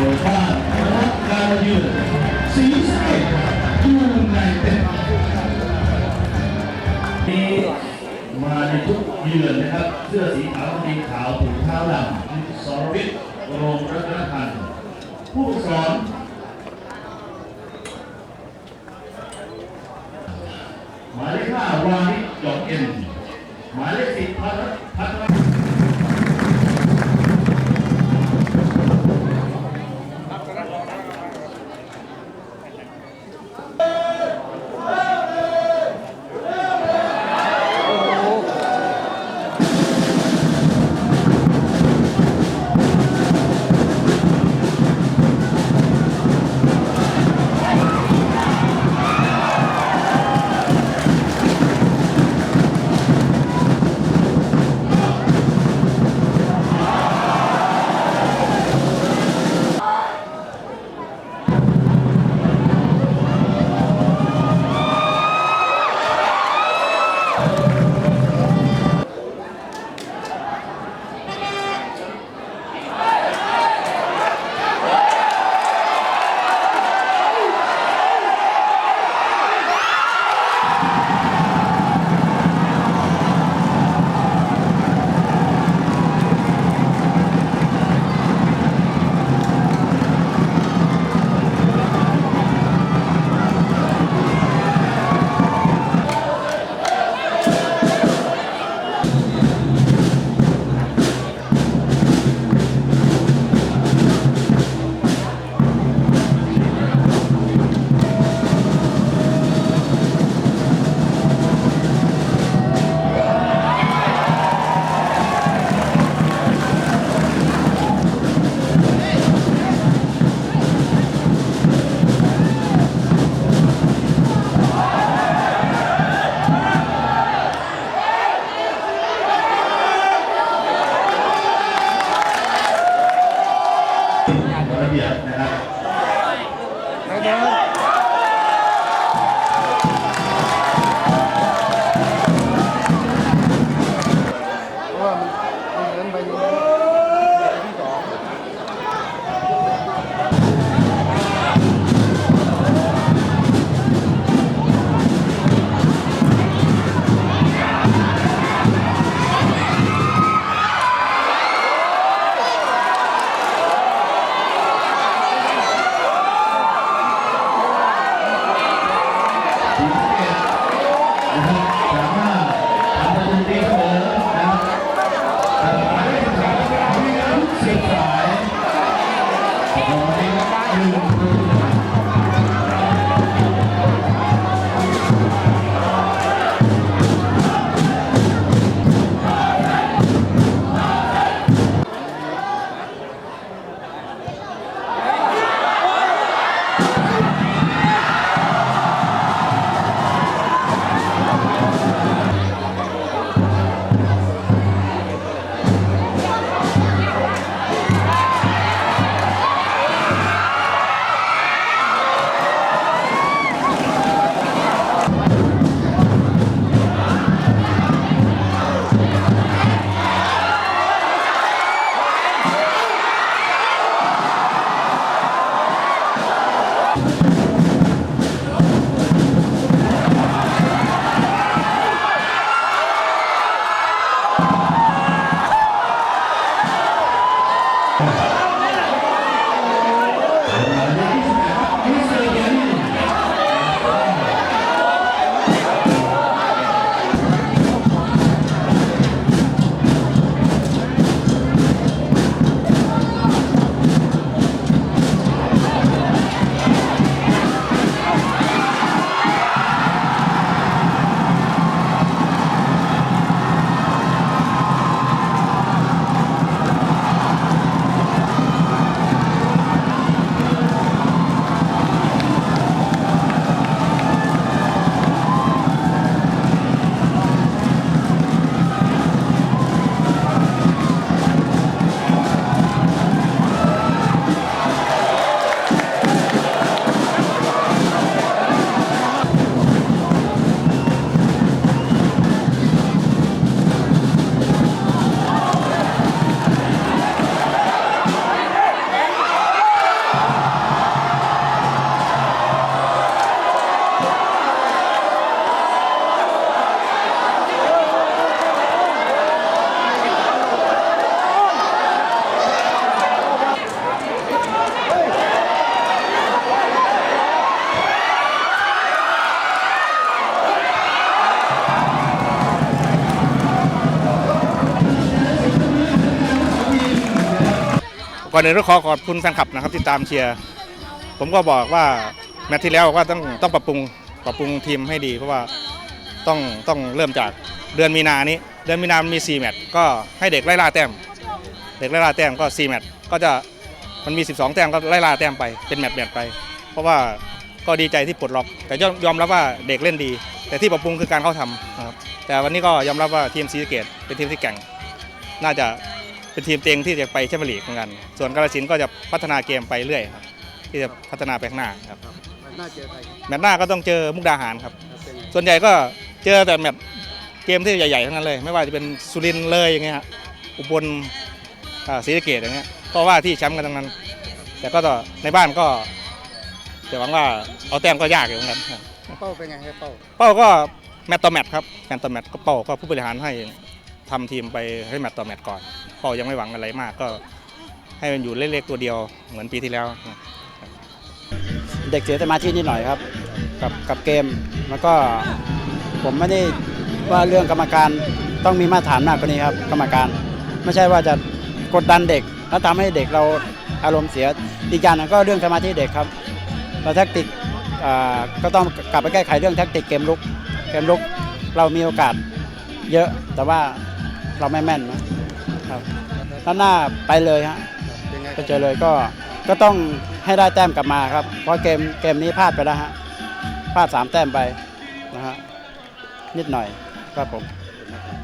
โยบ้ารับการยืนสีสเกตยูไนเต็ดนี่มาในชุดเยือนนะครับ เสื้อสีขาวกางเกงขาวถุงเท้าดำสรวิทย์โรงรัตนพันธ์ผู้สอนหมายเลขห้าวานิชหยองเอ็นหมายเลขสิบพัทร ก่อนอื่นก็ขอขอบคุณแฟนคลับนะครับที่ตามเชียร์ผมก็บอกว่าแมตช์ที่แล้วว่าต้องต้องปรับปรุงปรับปรุงทีมให้ดี เพราะว่าต้องต้องเริ่มจากเดือนมีนานี้ เดือนมีนามี 4 แมตช์ก็ให้เด็กไล่ล่าแต้ม เด็กไล่ล่าแต้มก็ 4 แมตช์ก็จะมันมี 12 แต้มก็ไล่ล่าแต้มไปเป็นแมตช์แมตช์ไป เพราะว่าก็ดีใจที่ปลดล็อก แต่ยอมรับว่าเด็กเล่นดี แต่ที่ปรับปรุงคือการเข้าทำนะครับแต่วันนี้ก็ยอมรับว่าทีมศรีสเกตเป็นทีมที่แก่ง น่าจะ เป็นทีมเต็งที่จะไปแชมเปี้ยนลีกเหมือนกัน ส่วนกาฬสินธุ์ก็จะพัฒนาเกมไปเรื่อยครับ ที่จะพัฒนาไปข้างหน้าครับมันน่าเจอใครครับแมตช์หน้าก็ต้องเจอมุกดาหารครับ เป็นไงส่วนใหญ่ก็เจอแต่แมตช์เกมที่ใหญ่ๆทั้งนั้นเลย ไม่ว่าจะเป็นสุรินทร์เลยอย่างเงี้ยฮะอุบลอ่าศรีสะเกดอย่างเงี้ยก็ว่าที่แชมป์กันทั้งนั้น แต่ก็ต่อในบ้านก็จะหวังว่าเอาแต้มก็ยากอยู่เหมือนกันครับเป้าเป็นไงให้เป้าเป้าก็แมตต์ต่อแมตต์ครับแมตต์ต่อแมตต์ก็เป้าก็ผู้บริหารให้ ทำทีมไปให้แมตต์ต่อแมตต์ก่อนเป้ายังไม่หวังอะไรมากก็ให้มันอยู่เล็กๆตัวเดียวเหมือนปีที่แล้ว เด็กเสียสมาธินิดหน่อยครับกับกับเกมแล้วก็ผมไม่ได้ว่าเรื่องกรรมการต้องมีมาตรฐานมากกว่านี้ครับ กรรมการ ไม่ใช่ว่าจะกดดันเด็กแล้วทำให้เด็กเราอารมณ์เสียอีกอย่างนึงก็เรื่องสมาธิเด็กครับเราแท็กติกก็ต้องกลับไปแก้ไขเรื่องแท็กติกเกมลุกเกมลุกเรามีโอกาสเยอะแต่ว่า เราไม่แม่นนะครับด้านหน้าไปเลยฮะเป็นไงไปเจอเลยก็ก็ต้องให้ได้แต้มกลับมาครับ เพราะเกมเกมนี้พลาดไปแล้วฮะพลาดสามแต้มไปนะฮะนิดหน่อยครับผม